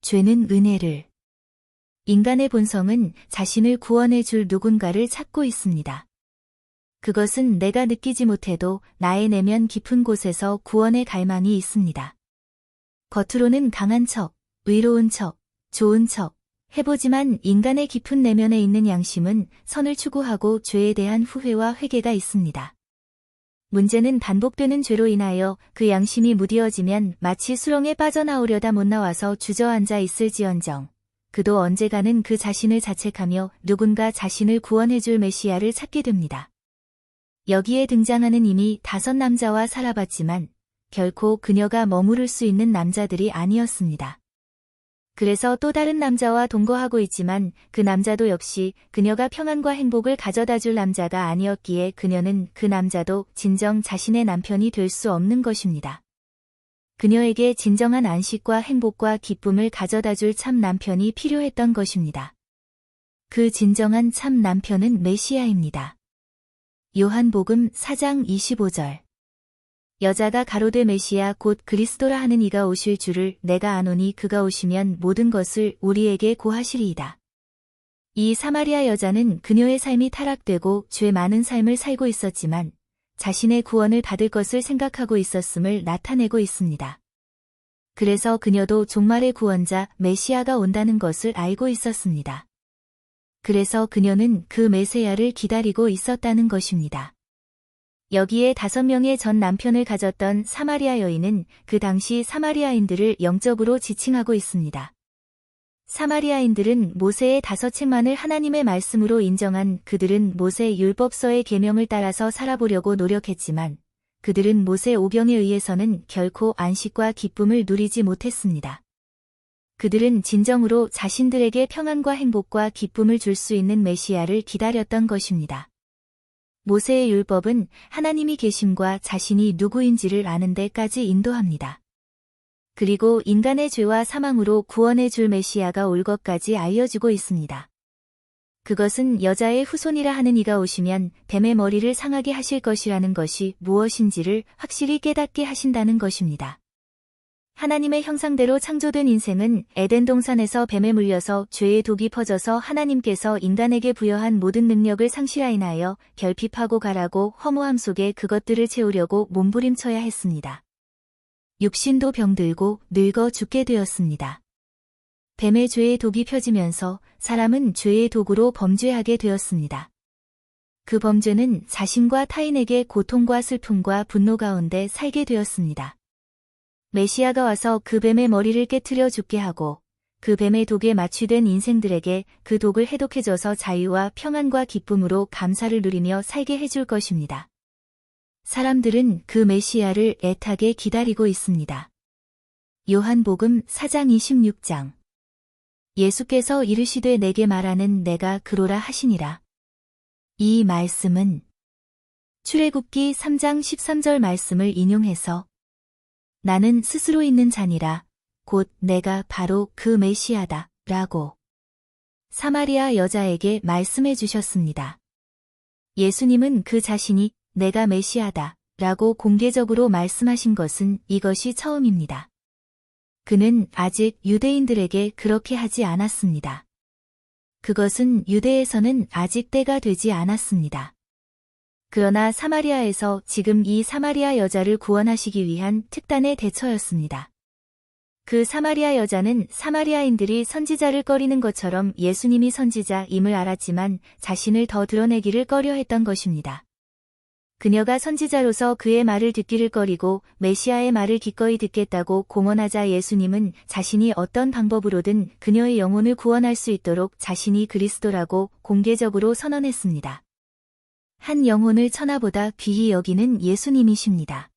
죄는 은혜를. 인간의 본성은 자신을 구원해 줄 누군가를 찾고 있습니다. 그것은 내가 느끼지 못해도 나의 내면 깊은 곳에서 구원의 갈망이 있습니다. 겉으로는 강한 척, 의로운 척, 좋은 척, 해보지만 인간의 깊은 내면에 있는 양심은 선을 추구하고 죄에 대한 후회와 회개가 있습니다. 문제는 반복되는 죄로 인하여 그 양심이 무디어지면 마치 수렁에 빠져나오려다 못 나와서 주저앉아 있을지언정. 그도 언제가는 그 자신을 자책하며 누군가 자신을 구원해줄 메시아를 찾게 됩니다. 여기에 등장하는 이미 다섯 남자와 살아봤지만 결코 그녀가 머무를 수 있는 남자들이 아니었습니다. 그래서 또 다른 남자와 동거하고 있지만 그 남자도 역시 그녀가 평안과 행복을 가져다 줄 남자가 아니었기에 그녀는 그 남자도 진정 자신의 남편이 될 수 없는 것입니다. 그녀에게 진정한 안식과 행복과 기쁨을 가져다 줄 참 남편이 필요했던 것입니다. 그 진정한 참 남편은 메시아입니다. 요한복음 4장 25절 여자가 가로되 메시아 곧 그리스도라 하는 이가 오실 줄을 내가 아노니 그가 오시면 모든 것을 우리에게 고하시리이다. 이 사마리아 여자는 그녀의 삶이 타락되고 죄 많은 삶을 살고 있었지만 자신의 구원을 받을 것을 생각하고 있었음을 나타내고 있습니다. 그래서 그녀도 종말의 구원자 메시아가 온다는 것을 알고 있었습니다. 그래서 그녀는 그 메세아를 기다리고 있었다는 것입니다. 여기에 다섯 명의 전 남편을 가졌던 사마리아 여인은 그 당시 사마리아인들을 영적으로 지칭하고 있습니다. 사마리아인들은 모세의 다섯 책만을 하나님의 말씀으로 인정한 그들은 모세 율법서의 계명을 따라서 살아보려고 노력했지만 그들은 모세 오경에 의해서는 결코 안식과 기쁨을 누리지 못했습니다. 그들은 진정으로 자신들에게 평안과 행복과 기쁨을 줄 수 있는 메시아를 기다렸던 것입니다. 모세의 율법은 하나님이 계심과 자신이 누구인지를 아는 데까지 인도합니다. 그리고 인간의 죄와 사망으로 구원해 줄 메시아가 올 것까지 알려주고 있습니다. 그것은 여자의 후손이라 하는 이가 오시면 뱀의 머리를 상하게 하실 것이라는 것이 무엇인지를 확실히 깨닫게 하신다는 것입니다. 하나님의 형상대로 창조된 인생은 에덴 동산에서 뱀에 물려서 죄의 독이 퍼져서 하나님께서 인간에게 부여한 모든 능력을 상실하인하여 결핍하고 가라고 허무함 속에 그것들을 채우려고 몸부림쳐야 했습니다. 육신도 병들고 늙어 죽게 되었습니다. 뱀의 죄의 독이 펴지면서 사람은 죄의 독으로 범죄하게 되었습니다. 그 범죄는 자신과 타인에게 고통과 슬픔과 분노 가운데 살게 되었습니다. 메시아가 와서 그 뱀의 머리를 깨트려 죽게 하고 그 뱀의 독에 마취된 인생들에게 그 독을 해독해줘서 자유와 평안과 기쁨으로 감사를 누리며 살게 해줄 것입니다. 사람들은 그 메시아를 애타게 기다리고 있습니다. 요한복음 4장 26장 예수께서 이르시되 내게 말하는 내가 그로라 하시니라. 이 말씀은 출애굽기 3장 13절 말씀을 인용해서 나는 스스로 있는 자니라. 곧 내가 바로 그 메시아다. 라고 사마리아 여자에게 말씀해 주셨습니다. 예수님은 그 자신이 내가 메시아다. 라고 공개적으로 말씀하신 것은 이것이 처음입니다. 그는 아직 유대인들에게 그렇게 하지 않았습니다. 그것은 유대에서는 아직 때가 되지 않았습니다. 그러나 사마리아에서 지금 이 사마리아 여자를 구원하시기 위한 특단의 대처였습니다. 그 사마리아 여자는 사마리아인들이 선지자를 꺼리는 것처럼 예수님이 선지자임을 알았지만 자신을 더 드러내기를 꺼려 했던 것입니다. 그녀가 선지자로서 그의 말을 듣기를 꺼리고 메시아의 말을 기꺼이 듣겠다고 공언하자 예수님은 자신이 어떤 방법으로든 그녀의 영혼을 구원할 수 있도록 자신이 그리스도라고 공개적으로 선언했습니다. 한 영혼을 천하보다 귀히 여기는 예수님이십니다.